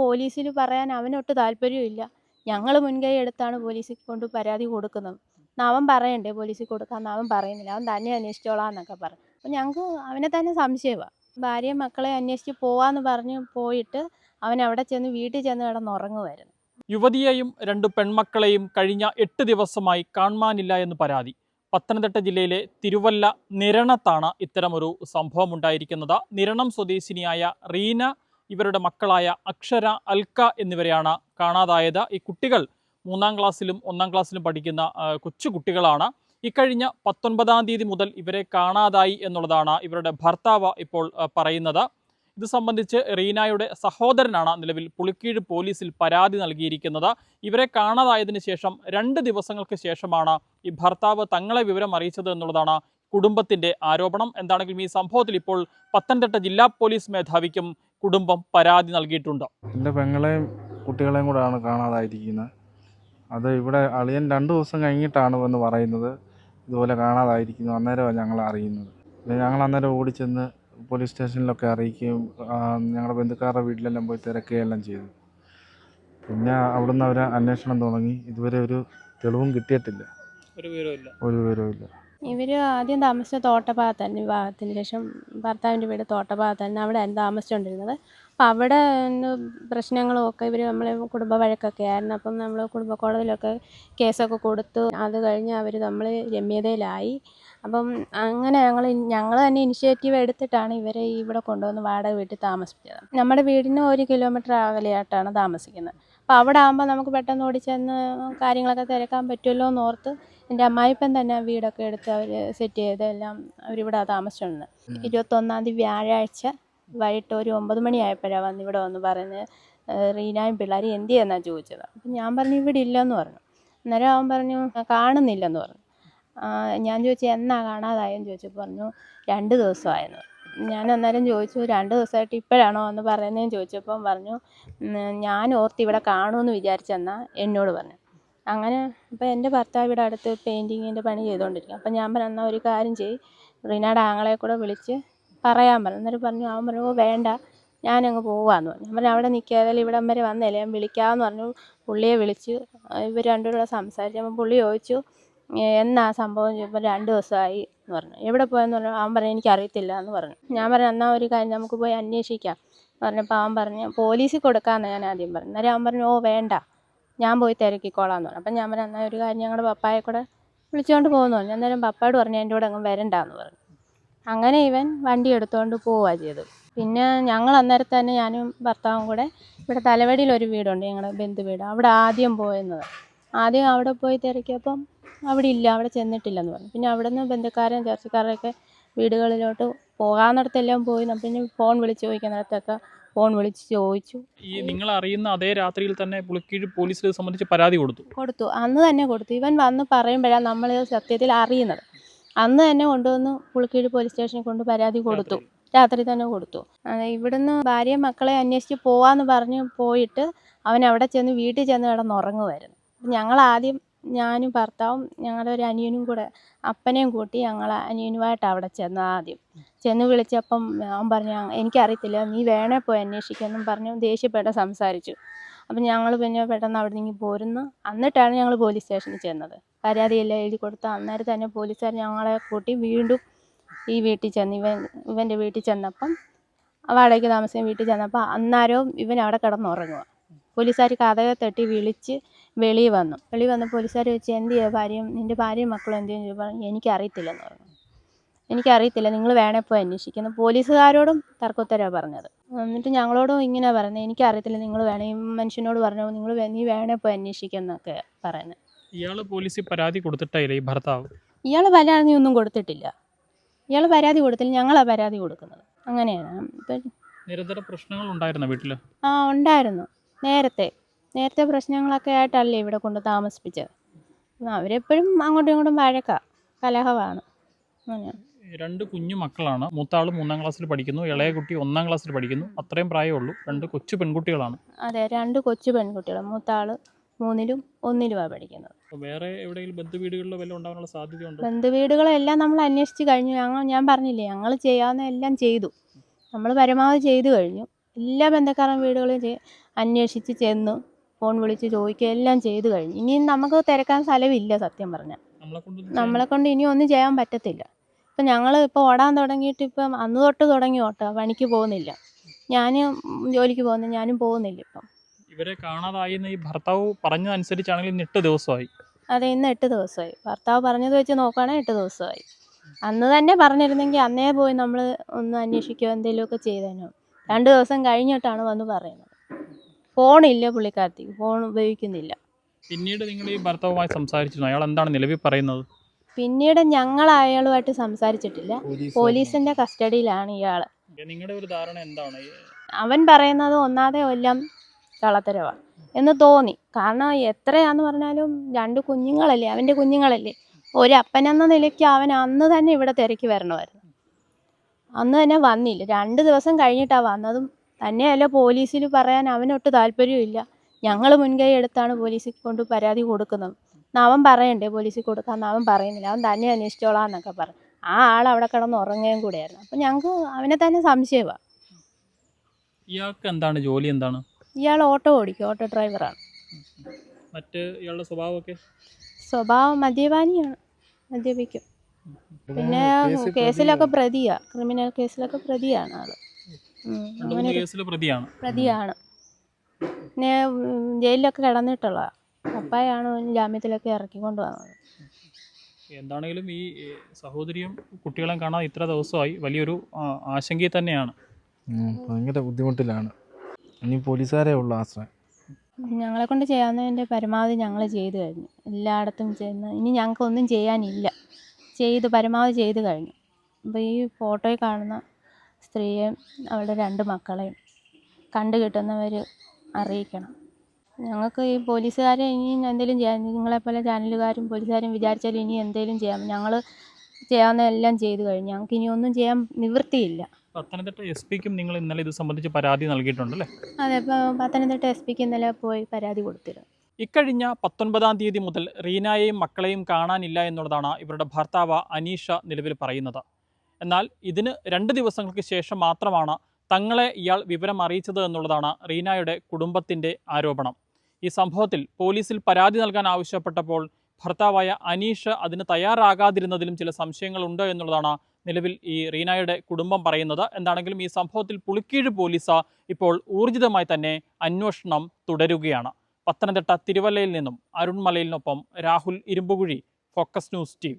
പോലീസിൽ പറയാൻ അവനൊട്ട് താല്പര്യമില്ല. ഞങ്ങൾ മുൻകൈ എടുത്താണ് പോലീസിൽ കൊണ്ട് പരാതി കൊടുക്കുന്നത്. അവൻ പറയണ്ടേ പോലീസിൽ കൊടുക്കാമെന്ന് അവൻ പറയുന്നില്ല. അവൻ തന്നെ അന്വേഷിച്ചോളാം എന്നൊക്കെ പറഞ്ഞു അപ്പം ഞങ്ങൾക്ക് അവനെ തന്നെ സംശയമാണ് ഭാര്യയും മക്കളെ അന്വേഷിച്ച് പോവാന്ന് പറഞ്ഞ് പോയിട്ട് അവൻ അവിടെ ചെന്ന് വീട്ടിൽ ചെന്ന് കിടന്നുറങ്ങുമായിരുന്നു യുവതിയെയും രണ്ട് പെൺമക്കളെയും കഴിഞ്ഞ എട്ട് ദിവസമായി കാണാനില്ല എന്ന് പരാതി. പത്തനംതിട്ട ജില്ലയിലെ തിരുവല്ല നിരണത്താണ് ഇത്തരമൊരു സംഭവം ഉണ്ടായിരിക്കുന്നത് നിരണം സ്വദേശിനിയായ റീന ഇവരുടെ മക്കളായ അക്ഷര അൽക്ക എന്നിവരെയാണ് കാണാതായത്. ഈ കുട്ടികൾ മൂന്നാം ക്ലാസ്സിലും ഒന്നാം ക്ലാസ്സിലും പഠിക്കുന്ന കൊച്ചു കുട്ടികളാണ്. ഇക്കഴിഞ്ഞ പത്തൊൻപതാം തീയതി മുതൽ ഇവരെ കാണാതായി എന്നുള്ളതാണ് ഇവരുടെ ഭർത്താവ് ഇപ്പോൾ പറയുന്നത്. ഇത് സംബന്ധിച്ച് റീനായുടെ സഹോദരനാണ് നിലവിൽ പുളിക്കീഴ് പോലീസിൽ പരാതി നൽകിയിരിക്കുന്നത്. ഇവരെ കാണാതായതിനു ശേഷം രണ്ട് ദിവസങ്ങൾക്ക് ശേഷമാണ് ഈ ഭർത്താവ് തങ്ങളെ വിവരം അറിയിച്ചത് എന്നുള്ളതാണ് കുടുംബത്തിന്റെ ആരോപണം. എന്താണെങ്കിലും ഈ സംഭവത്തിൽ ഇപ്പോൾ പത്തനംതിട്ട ജില്ലാ പോലീസ് മേധാവിക്കും കുടുംബം പരാതി നൽകിയിട്ടുണ്ട്. എന്റെ പെങ്ങളെയും കുട്ടികളെയും കൂടെയാണ് കാണാതായിരിക്കുന്നത്. അത് ഇവിടെ അളിയൻ രണ്ട് ദിവസം കഴിഞ്ഞിട്ടാണ് എന്ന് പറയുന്നത്. ഇതുപോലെ കാണാതായിരിക്കുന്നു. അന്നേരമാണ് ഞങ്ങൾ അറിയുന്നത്. ഞങ്ങൾ അന്നേരം ഓടിച്ചെന്ന് പോലീസ് സ്റ്റേഷനിലൊക്കെ അറിയിക്കുകയും ഞങ്ങളുടെ ബന്ധുക്കാരുടെ വീട്ടിലെല്ലാം പോയി തിരക്കുകയെല്ലാം ചെയ്തു. പിന്നെ അവിടുന്ന് അവർ അന്വേഷണം തുടങ്ങി. ഇതുവരെ ഒരു തെളിവും കിട്ടിയിട്ടില്ല. ഒരു വിവരവും ഇല്ല. ഇവർ ആദ്യം താമസിച്ച തോട്ടഭാഗത്തായിരുന്നു വിവാഹത്തിന് ശേഷം ഭർത്താവിന്റെ വീട് തോട്ടഭാഗത്തായിരുന്നു അവിടെയായിരുന്നു താമസിച്ചുകൊണ്ടിരുന്നത്. അപ്പം അവിടെ പ്രശ്നങ്ങളും ഒക്കെ ഇവർ നമ്മളെ കുടുംബ വഴക്കൊക്കെ ആയിരുന്നു. അപ്പം നമ്മൾ കുടുംബ കോടതിയിലൊക്കെ കേസൊക്കെ കൊടുത്തു. അത് കഴിഞ്ഞ് അവർ നമ്മൾ രമ്യതയിലായി. അപ്പം അങ്ങനെ ഞങ്ങൾ ഞങ്ങൾ തന്നെ ഇനിഷ്യേറ്റീവ് എടുത്തിട്ടാണ് ഇവരെ ഇവിടെ കൊണ്ടുവന്ന് വാടക വീട്ടിൽ താമസിപ്പിച്ചത്. നമ്മുടെ വീടിന് ഒരു കിലോമീറ്റർ അകലെയായിട്ടാണ് താമസിക്കുന്നത്. അപ്പോൾ അവിടെ ആകുമ്പോൾ നമുക്ക് പെട്ടെന്ന് ഓടിച്ചെന്ന് കാര്യങ്ങളൊക്കെ തിരക്കാൻ പറ്റുമല്ലോ എന്ന് ഓർത്ത് എന്റെ അമ്മായിപ്പൻ തന്നെ വീടൊക്കെ എടുത്ത് അവർ സെറ്റ് ചെയ്ത് എല്ലാം അവരിവിടെ താമസിച്ചുണ്ട് ഇരുപത്തൊന്നാം തീയതി വ്യാഴാഴ്ച വൈകിട്ട് ഒരു ഒമ്പത് മണിയായപ്പോഴാണ് വന്ന് ഇവിടെ വന്ന് പറഞ്ഞ് "ഏഹ് റീനായും പിള്ളേരും എന്ത് ചെയ്യാന്നാണ് ചോദിച്ചത്. അപ്പം ഞാൻ പറഞ്ഞു ഇവിടെ ഇല്ലെന്ന് പറഞ്ഞു. അന്നേരം അവൻ പറഞ്ഞു കാണുന്നില്ലെന്ന് പറഞ്ഞു. ഞാൻ ചോദിച്ചു എന്നാ കാണാതായെന്ന്? ചോദിച്ചപ്പോൾ പറഞ്ഞു രണ്ട് ദിവസമായെന്ന്. ഞാൻ അന്നേരം ചോദിച്ചു രണ്ട് ദിവസമായിട്ട് ഇപ്പോഴാണോ? എന്ന് പറയുന്നതെന്ന് ചോദിച്ചപ്പം പറഞ്ഞു ഞാൻ ഓർത്ത് ഇവിടെ കാണുമെന്ന് വിചാരിച്ചെന്നാൽ എന്നോട് പറഞ്ഞു. അങ്ങനെ അപ്പോൾ എന്റെ ഭർത്താവ് ഇവിടെ അടുത്ത് പെയിന്റിങ്ങിന്റെ പണി ചെയ്തുകൊണ്ടിരിക്കും അപ്പം ഞാൻ പറഞ്ഞു ഒരു കാര്യം ചെയ്യ് റീനയുടെ ആങ്ങളെ കൂടെ വിളിച്ച് പറയാൻ പറഞ്ഞു എന്നിട്ട് പറഞ്ഞു അവൻ പറഞ്ഞു "ഓ, വേണ്ട ഞാനങ്ങ് പോവാന്ന് പറഞ്ഞു. ഞാൻ പറഞ്ഞു അവിടെ നിൽക്കാതെ ഇവിടം വരെ വന്നല്ലേ ഞാൻ വിളിക്കാമെന്ന് പറഞ്ഞു. പുള്ളിയെ വിളിച്ച് ഇവർ രണ്ടുപേരും കൂടെ സംസാരിച്ചപ്പോൾ പുള്ളി ചോദിച്ചു എന്നാ സംഭവം? ചോദിച്ചപ്പോൾ രണ്ട് ദിവസമായി എന്ന് പറഞ്ഞു. എവിടെ പോയെന്ന് പറഞ്ഞു? അവൻ പറഞ്ഞു എനിക്കറിയത്തില്ല എന്ന് പറഞ്ഞു. ഞാൻ പറഞ്ഞു എന്നാൽ ഒരു കാര്യം നമുക്ക് പോയി അന്വേഷിക്കാം. പറഞ്ഞപ്പോൾ അവൻ പറഞ്ഞു പോലീസിൽ കൊടുക്കാമെന്ന് ഞാൻ ആദ്യം പറഞ്ഞു. അന്നേരം അവൻ പറഞ്ഞു ഓ വേണ്ട. ഞാൻ പോയി തിരക്കിക്കോളാം എന്ന് പറഞ്ഞു. അപ്പം ഞാൻ പറഞ്ഞു എന്നാൽ ഒരു കാര്യം ഞങ്ങളുടെ പപ്പായെ കൂടെ വിളിച്ചുകൊണ്ട് പോകുന്നു പറഞ്ഞു. അന്നേരം പപ്പായോട് പറഞ്ഞു എന്റെ കൂടെ അങ്ങ് വരണ്ടെന്ന് പറഞ്ഞു. അങ്ങനെ ഇവൻ വണ്ടി എടുത്തുകൊണ്ട് പോവുകയാണ് ചെയ്ത് പിന്നെ ഞങ്ങൾ അന്നേരം തന്നെ ഞാനും ഭർത്താവും കൂടെ ഇവിടെ തലവടിയിൽ ഒരു വീടുണ്ട് ഞങ്ങളുടെ ബന്ധു വീട് അവിടെ ആദ്യം പോയെന്നത്. ആദ്യം അവിടെ പോയി തിരക്കിയപ്പം അവിടെ ഇല്ല അവിടെ ചെന്നിട്ടില്ലെന്ന് പറഞ്ഞു. പിന്നെ അവിടെ നിന്ന് ബന്ധുക്കാരും ചർച്ചക്കാരൊക്കെ വീടുകളിലോട്ട് പോകാവുന്നിടത്തെല്ലാം പോയി. പിന്നെ ഫോൺ വിളിച്ച് ചോദിക്കുന്നിടത്തൊക്കെ ഫോൺ വിളിച്ച് ചോദിച്ചു. ഈ നിങ്ങൾ അറിയുന്ന അതേ രാത്രിയിൽ തന്നെ പുളിക്കീഴ് പോലീസിൽ സംബന്ധിച്ച് പരാതി കൊടുത്തു? കൊടുത്തു. അന്ന് തന്നെ കൊടുത്തു. ഇവൻ വന്ന് പറയുമ്പോഴാണ് നമ്മൾ സത്യത്തിൽ അറിയുന്നത്. അന്ന് തന്നെ കൊണ്ടുവന്ന് പുളിക്കീഴ് പോലീസ് സ്റ്റേഷനിൽ കൊണ്ട് പരാതി കൊടുത്തു. രാത്രി. തന്നെ കൊടുത്തു. ഇവിടുന്ന് ഭാര്യയും മക്കളെ അന്വേഷിച്ച് പോവാന്ന് പറഞ്ഞ് പോയിട്ട് അവൻ അവിടെ ചെന്ന് വീട്ടിൽ ചെന്ന് കിടന്ന് കിടന്നുറങ്ങുമായിരുന്നു ഞങ്ങൾ ആദ്യം ഞാനും ഭർത്താവും ഞങ്ങളുടെ ഒരു അനിയനും കൂടെ അപ്പനെയും കൂട്ടി ഞങ്ങൾ അനിയനുമായിട്ട് അവിടെ ചെന്ന് ആദ്യം ചെന്ന് വിളിച്ചപ്പം അവൻ പറഞ്ഞു "ആ, എനിക്കറിയത്തില്ല നീ വേണേ പോയി അന്വേഷിക്കുമെന്നും പറഞ്ഞു ദേഷ്യപ്പെട്ട് സംസാരിച്ചു. അപ്പം ഞങ്ങൾ പിന്നെ പെട്ടെന്ന് അവിടെ നിന്ന് പോരുന്നു. എന്നിട്ടാണ് ഞങ്ങൾ പോലീസ് സ്റ്റേഷനിൽ ചെന്നത്. പരാതിയെല്ലാം എഴുതി കൊടുത്ത് അന്നേരം തന്നെ പോലീസുകാർ ഞങ്ങളെ കൂട്ടി വീണ്ടും ഈ വീട്ടിൽ ചെന്ന് ഇവൻ ഇവന്റെ വീട്ടിൽ ചെന്നപ്പം വാടകയ്ക്ക് താമസിക്കുന്ന വീട്ടിൽ ചെന്നപ്പോൾ അന്നേരവും ഇവൻ അവിടെ കിടന്നുറങ്ങുക പോലീസുകാർ കഥകെ തട്ടി വിളിച്ച് വെളിയിൽ വന്നു. വെളിയിൽ വന്ന് പോലീസുകാർ ചോദിച്ചു എന്ത് ചെയ്യുക ഭാര്യയും? നിന്റെ ഭാര്യയും മക്കളും എന്ത് ചെയ്യുന്നു? പറഞ്ഞു എനിക്കറിയത്തില്ലെന്ന് പറഞ്ഞു. എനിക്കറിയത്തില്ല. നിങ്ങൾ വേണേ പോയി അന്വേഷിക്കുന്നു പോലീസുകാരോടും തർക്കോത്തരവാണ് പറഞ്ഞത്. എന്നിട്ട് ഞങ്ങളോടും ഇങ്ങനെ പറയുന്നത് എനിക്കറിയത്തില്ല. നിങ്ങൾ വേണേ ഈ മനുഷ്യനോട് പറഞ്ഞു. നിങ്ങൾ നീ വേണേ പോയി അന്വേഷിക്കുന്നൊക്കെ പറയുന്നത്. ഇയാൾ പോലീസിൽ പരാതി കൊടുത്തിട്ടില്ല ഈ ഭർത്താവ്? ഇയാൾ പരാതി ഒന്നും കൊടുത്തിട്ടില്ല. ഇയാൾ പരാതി കൊടുത്തില്ല. ഞങ്ങളാണ് പരാതി കൊടുക്കുന്നത്. അങ്ങനെയാണ്. നിരന്തര പ്രശ്നങ്ങൾ ഉണ്ടായിരുന്ന വീട്ടിൽ ആ ഉണ്ടായിരുന്നു. നേരത്തെ. നേരത്തെ പ്രശ്നങ്ങളൊക്കെ ആയിട്ടല്ലേ ഇവിടെ കൊണ്ട് താമസിപ്പിച്ചത്. അവരെപ്പോഴും അങ്ങോട്ടും ഇങ്ങോട്ടും വഴക്ക. കലഹമാണ്. രണ്ട് കുഞ്ഞു മക്കളാണ്. മൂത്താൾ മൂന്നാം ക്ലാസ്സിൽ പഠിക്കുന്നു. ഇളയ കുട്ടി ഒന്നാം ക്ലാസ്സിൽ പഠിക്കുന്നു. അത്രയും പ്രായമുള്ളൂ. രണ്ട് കൊച്ചു പെൺകുട്ടികളാണ്. അതെ രണ്ട് കൊച്ചു പെൺകുട്ടികൾ മൂത്താൾ മൂന്നിലും ഒന്നിലുമാണ് പഠിക്കുന്നത്. വേറെ എവിടെയെങ്കിലും ബന്ധുവീടുകളിലോ വല്ലതും ഉണ്ടാകാനുള്ള സാധ്യതയുണ്ടോ? ബന്ധുവീടുകളെല്ലാം നമ്മൾ അന്വേഷിച്ച് കഴിഞ്ഞു. ഞങ്ങൾ ഞാൻ പറഞ്ഞില്ലേ ഞങ്ങൾ ചെയ്യാവുന്ന എല്ലാം ചെയ്തു. നമ്മൾ പരമാവധി ചെയ്തു കഴിഞ്ഞു. എല്ലാ ബന്ധക്കാരും വീടുകളും അന്വേഷിച്ച് ചെന്നു. ഫോൺ വിളിച്ച് ചോദിക്കുക എല്ലാം ചെയ്തു കഴിഞ്ഞു. ഇനി നമുക്ക് തിരക്കാൻ സ്ഥലമില്ല സത്യം പറഞ്ഞാൽ. നമ്മളെ കൊണ്ട് ഇനി ഒന്നും ചെയ്യാൻ പറ്റത്തില്ല. ഇപ്പം ഞങ്ങൾ ഇപ്പോൾ ഓടാൻ തുടങ്ങിയിട്ട് ഇപ്പം അന്ന് തൊട്ട് തുടങ്ങി ഓട്ട പണിക്ക് പോകുന്നില്ല. ഞാനും ജോലിക്ക് പോകുന്നു ഞാനും പോകുന്നില്ല ഇപ്പം. ഇവരെ കാണാതായി ഈ ഭർത്താവ് പറഞ്ഞതനുസരിച്ചാണെങ്കിൽ ഇന്ന് എട്ട് ദിവസമായി. അതെ ഇന്ന് എട്ട് ദിവസമായി. ഭർത്താവ് പറഞ്ഞത് വെച്ച് നോക്കുകയാണെങ്കിൽ എട്ട് ദിവസമായി. അന്ന് തന്നെ പറഞ്ഞിരുന്നെങ്കിൽ അന്നേ പോയി നമ്മൾ ഒന്ന് അന്വേഷിക്കുകയോ എന്തെങ്കിലുമൊക്കെ ചെയ്തേനോ. രണ്ട് ദിവസം കഴിഞ്ഞിട്ടാണ് വന്ന് പറയുന്നത്. ഫോണില്ല പുള്ളിക്കാർത്തി ഫോൺ ഉപയോഗിക്കുന്നില്ല. പിന്നീട് നിങ്ങൾ ഈ ഭർത്താവുമായി സംസാരിച്ചിരുന്നു? അയാൾ എന്താണ് നിലവിൽ പറയുന്നത്? പിന്നീട് ഞങ്ങൾ അയാളുമായിട്ട് സംസാരിച്ചിട്ടില്ല. പോലീസിന്റെ കസ്റ്റഡിയിലാണ് ഇയാൾ നിങ്ങളുടെ ഒരു ധാരണ എന്താണ്? അവൻ പറയുന്നത് ഒന്നാതെ കൊല്ലം കള്ളത്തരവാ എന്ന് തോന്നി. കാരണം എത്രയാന്ന് പറഞ്ഞാലും രണ്ട് കുഞ്ഞുങ്ങളല്ലേ അവന്റെ കുഞ്ഞുങ്ങളല്ലേ. ഒരു അപ്പനെന്ന നിലയ്ക്ക് അവൻ അന്ന് തന്നെ ഇവിടെ തിരക്കി വരണമായിരുന്നു. അന്ന് തന്നെ വന്നില്ല. രണ്ട് ദിവസം കഴിഞ്ഞിട്ടാണ് വന്നതും തന്നെയല്ല പോലീസിൽ പറയാൻ അവനൊട്ട് താല്പര്യമില്ല. ഞങ്ങൾ മുൻകൈ എടുത്താണ് പോലീസിൽ കൊണ്ട് പരാതി കൊടുക്കുന്നത്. അവൻ പറയണ്ടേ പോലീസിൽ കൊടുക്കാൻ? അവൻ പറയുന്നില്ല. അവൻ തന്നെ അന്വേഷിച്ചോളാം എന്നൊക്കെ പറഞ്ഞു ആ ആൾ അവിടെ കിടന്ന് ഉറങ്ങുകയും കൂടെയായിരുന്നു. അപ്പം ഞങ്ങൾക്ക് അവനെ തന്നെ സംശയമാണ് ഇയാൾക്ക് എന്താണ്? ജോലി എന്താണ്? ഇയാൾ ഓട്ടോ ഓടിക്കും. ഓട്ടോ ഡ്രൈവറാണ്. മറ്റ് ഇയാളുടെ സ്വഭാവമൊക്കെ? സ്വഭാവം മദ്യപാനിയാണ്. മദ്യപിക്കും. പിന്നെ കേസിലൊക്കെ പ്രതിയാണ് ക്രിമിനൽ കേസിലൊക്കെ പ്രതിയാണ് ആൾ. പ്രതിയാണ്. പ്രതിയാണ്. പിന്നെ ജയിലിലൊക്കെ കിടന്നിട്ടുള്ള പപ്പായാണ് ജാമ്യത്തിലൊക്കെ ഇറക്കിക്കൊണ്ട് വന്നത് എന്താണെങ്കിലും ഈ സഹോദരിയും കുട്ടികളെയും കാണാൻ ഇത്ര ദിവസമായി വലിയൊരു ആശങ്കയിൽ തന്നെയാണ്. ഭയങ്കര ബുദ്ധിമുട്ടിലാണ്. ഇനി പോലീസുകാരെ ഉള്ള ആശ്രയം. ഞങ്ങളെ കൊണ്ട് ചെയ്യാവുന്നതിന്റെ പരമാവധി ഞങ്ങൾ ചെയ്തു കഴിഞ്ഞു. എല്ലായിടത്തും ചെന്ന് ഇനി ഞങ്ങൾക്കൊന്നും ചെയ്യാനില്ല. ചെയ്ത് പരമാവധി ചെയ്തു കഴിഞ്ഞു. അപ്പോൾ ഈ ഫോട്ടോയിൽ കാണുന്ന സ്ത്രീയെയും അവളുടെ രണ്ട് മക്കളെയും കണ്ടു കിട്ടുന്നവർ അറിയിക്കണം. ഞങ്ങൾക്ക് ഈ പോലീസുകാരെ ഇനി എന്തെങ്കിലും ചെയ്യാൻ നിങ്ങളെപ്പോലെ ചാനലുകാരും പോലീസുകാരും വിചാരിച്ചാൽ ഇനി എന്തെങ്കിലും ചെയ്യാം. ഞങ്ങൾ ചെയ്യാവുന്ന എല്ലാം ചെയ്തു കഴിഞ്ഞു. ഞങ്ങൾക്ക് ഇനി ഒന്നും ചെയ്യാൻ നിവൃത്തിയില്ല. പത്തനംതിട്ട എസ് പിക്കും നിങ്ങൾ ഇന്നലെ ഇത് സംബന്ധിച്ച് പരാതി നൽകിയിട്ടുണ്ടല്ലേ? അതെ ഇപ്പോൾ പത്തനംതിട്ട എസ് പിക്ക് ഇന്നലെ പോയി പരാതി കൊടുത്തിരുന്നു. ഇക്കഴിഞ്ഞ പത്തൊൻപതാം തീയതി മുതൽ റീനായെയും മക്കളെയും കാണാനില്ല എന്നുള്ളതാണ് ഇവരുടെ ഭർത്താവ് അനീഷ നിലവിൽ പറയുന്നത്. എന്നാൽ ഇതിന് രണ്ട് ദിവസങ്ങൾക്ക് ശേഷം മാത്രമാണ് തങ്ങളെ ഇയാൾ വിവരം അറിയിച്ചത് എന്നുള്ളതാണ് റീനായുടെ കുടുംബത്തിന്റെ ആരോപണം. ഈ സംഭവത്തിൽ പോലീസിൽ പരാതി നൽകാൻ ആവശ്യപ്പെട്ടപ്പോൾ ഭർത്താവായ അനീഷ് അതിന് തയ്യാറാകാതിരുന്നതിലും ചില സംശയങ്ങളുണ്ട് എന്നുള്ളതാണ് നിലവിൽ ഈ റീനയുടെ കുടുംബം പറയുന്നത്. എന്താണെങ്കിലും ഈ സംഭവത്തിൽ പുളിക്കീഴ് പോലീസ് ഇപ്പോൾ ഊർജിതമായി തന്നെ അന്വേഷണം തുടരുകയാണ്. പത്തനംതിട്ട തിരുവല്ലയിൽ നിന്നും അരുൺമലയിൽ മലയിലിനൊപ്പം Rahul Irumbukuzhi focus news team.